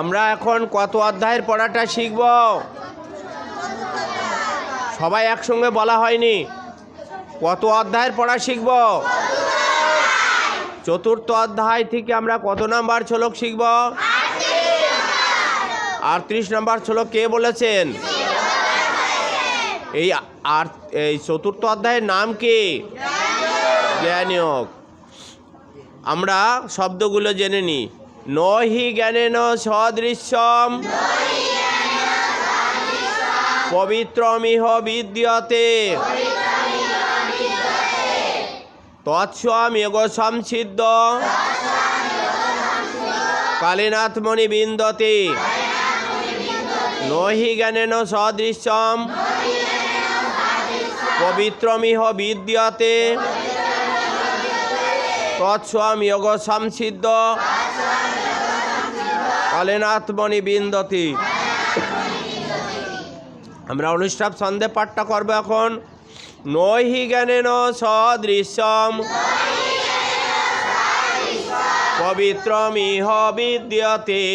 আমরা এখন কত অধ্যায়ের পড়াটা শিখব? সবাই একসঙ্গে বলা হয়নি। কত অধ্যায়ের পড়া শিখব? চতুর্থ অধ্যায় থেকে আমরা কত নাম্বার শ্লোক শিখব? আটত্রিশ নাম্বার শ্লোক কে বলেছেন? এই আর, এই চতুর্থ অধ্যায়ের নাম কি? জ্ঞানীয়ক আমরা শব্দগুলো জেনে নিই। নহি জ্ঞানেন সদৃশ্যম। পবিত্রমিহ বিদ্যতে। তৎস্বমেগ সংসিদ্ধ কালীনাথমণি বিন্দতে। নহি জ্ঞানেন সদৃশ্যম। পবিত্রমিহ বিদ্যতে। তৎস্বময়োগ সংসিদ্ধ কালেনাথমণি বিন্দতি। আমরা অনুষ্ঠান সন্ধে পাঠটা করব এখন। নহি জ্ঞানেন সদৃশ্যম। পবিত্রমিহ বিদ্যতে।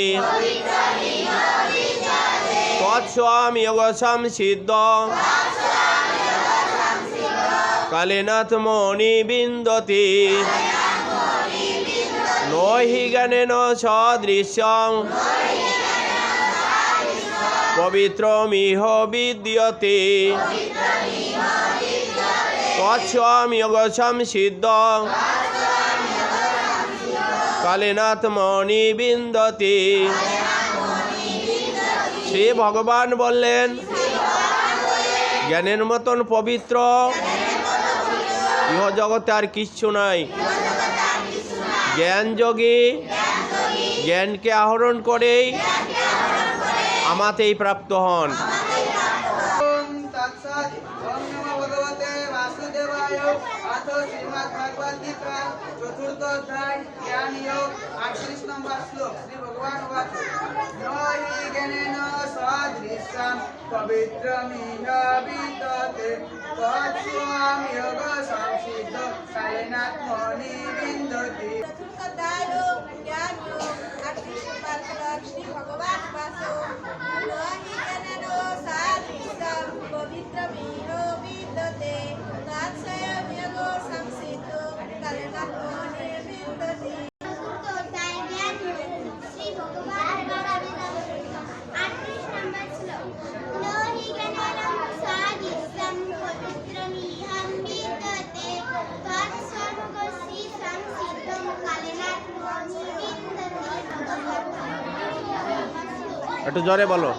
তৎস্বময়োগ সংসিদ্ধ কালীনাথমণি বিন্দতি। নহি জ্ঞানেন সদৃশ্যম পবিত্রমিহ বিদ্যতে তৎস্বময়োগ সংসিদ্ধ কালীনাথমণি বিন্দতি শ্রী ভগবান বললেন জ্ঞানের মতন পবিত্র ইহ জগতে আর কিচ্ছু নাই জ্ঞান যোগী জ্ঞানকে আহরণ করেই আমাতেই প্রাপ্ত হন। ভগবান কালেনাত্মনি বিন্দতি চতুর্থোধ্যায় একটু জোরে বলো।